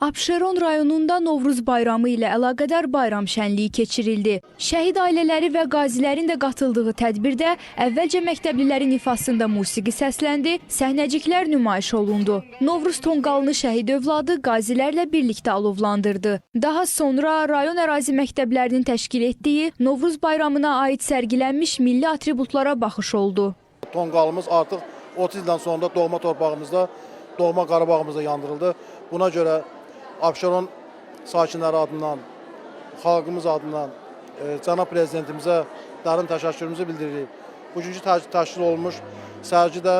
Abşeron rayonunda Novruz bayramı ilə əlaqədar bayram şənliyi keçirildi. Şəhid ailələri və qazilərin də qatıldığı tədbirdə əvvəlcə məktəblilərin ifasında musiqi səsləndi, səhnəciklər nümayiş olundu. Novruz tonqalını şəhid övladı qazilərlə birlikdə alovlandırdı. Daha sonra rayon ərazi məktəblərinin təşkil etdiyi Novruz bayramına aid sərgilənmiş milli atributlara baxış oldu. Tonqalımız artıq 30 ildən sonra doğma torpağımızda, doğma Qarabağımızda yandırıldı. Buna görə Abşeron sakinləri adından, xalqımız adından e, cənab prezidentimizə dərin təşəkkürümüzü bildiririk. Bugünkü təş- təşkil olmuş sərgidə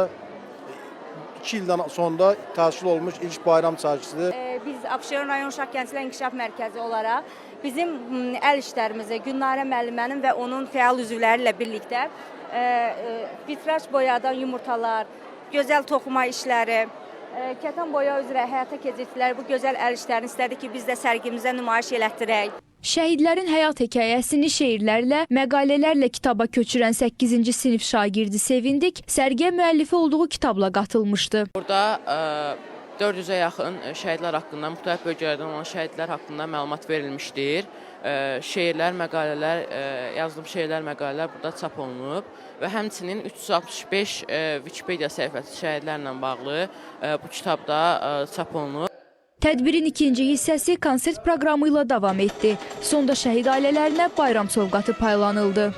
2 ildən sonra təşkil olmuş ilk bayram sərgisidir. Ee, Biz Abşeron rayon Uşaq Gənclər İnkişaf Mərkəzi olaraq bizim əl işlərimizi Günlarə müəllimənin və onun fəal üzvləri ilə birlikdə e, e, boyadan yumurtalar, gözəl toxuma işləri, e, kətan boya üzrə həyata keçirdikləri bu gözəl əl işlərini istədik ki, biz də sərgimizə nümayiş elətdirək. Şəhidlərin həyat hekayəsini şeirlərlə, məqalələrlə kitaba köçürən 8-ci sinif şagirdi Sevindik, sərgiyə müəllifi olduğu kitabla qatılmışdı. Burada ə, 400-ə yaxın ə, şəhidlər haqqında, müxtəlif bölgələrdən olan şəhidlər haqqında məlumat verilmişdir. Ə, Şeirlər, məqalələr, ə, yazdığım şeirlər, məqalələr burada çap olunub və həmçinin 365 ə, Wikipedia səhifəsi şəhidlərlə bağlı bu kitabda çap olunub. Tədbirin ikinci hissəsi konsert proqramı ilə davam etdi. Sonda şəhid ailələrinə bayram sovqatı paylanıldı.